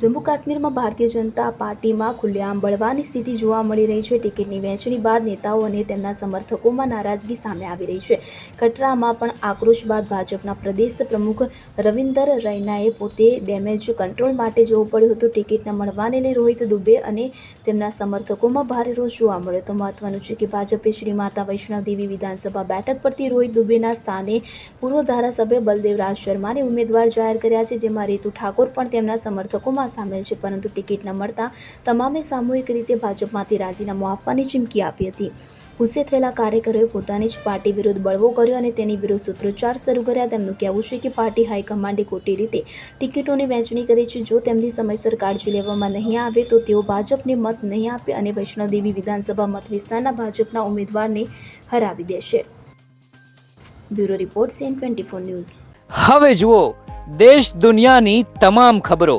જમ્મુ કાશ્મીરમાં ભારતીય જનતા પાર્ટીમાં ખુલ્લેઆમ બળવાની સ્થિતિ જોવા મળી રહી છે. ટિકિટની વહેંચણી બાદ નેતાઓ અને તેમના સમર્થકોમાં નારાજગી સામે આવી રહી છે. કટરામાં પણ આક્રોશ બાદ ભાજપના પ્રદેશ પ્રમુખ રવિન્દર રૈનાએ પોતે ડેમેજ કંટ્રોલ માટે જવું પડ્યું હતું. ટિકિટ ન મળવાને લઈ રોહિત દુબે અને તેમના સમર્થકોમાં ભારે રોષ જોવા મળ્યો. તો મહત્વનું છે કે ભાજપે શ્રી માતા વૈષ્ણવદેવી વિધાનસભા બેઠક પરથી રોહિત દુબેના સ્થાને પૂર્વ ધારાસભ્ય બલદેવરાજ શર્માને ઉમેદવાર જાહેર કર્યા છે. જેમાં રીતુ ઠાકોર પણ તેમના સમર્થકોમાં સામેલ છે, પરંતુ ટિકિટ ન મળતા તમામે સામૂહિક રીતે ભાજપમાંથી રાજીનામું આપવાની ચીમકી આપી હતી. ગુસ્સે થયેલા કાર્યકરોએ પોતાની જ પાર્ટી વિરુદ્ધ બળવો કર્યો અને તેની વિરુદ્ધ સૂત્રોચ્ચાર શરૂ કર્યા. તેમનું કહેવું છે કે પાર્ટી હાઈકમાન્ડે ખોટી રીતે ટિકિટોની વહેંચણી કરી છે. જો તેમની સમયસર કાળજી લેવામાં નહીં આવે, તો તેઓ ભાજપને મત નહીં આપે અને વૈષ્ણવદેવી વિધાનસભા મત વિસ્તારના ભાજપના ઉમેદવારને હરાવી દેશે. Bureau report CN twenty news. હવે જુઓ, દેશ દુનિયાની તમામ ખબરો.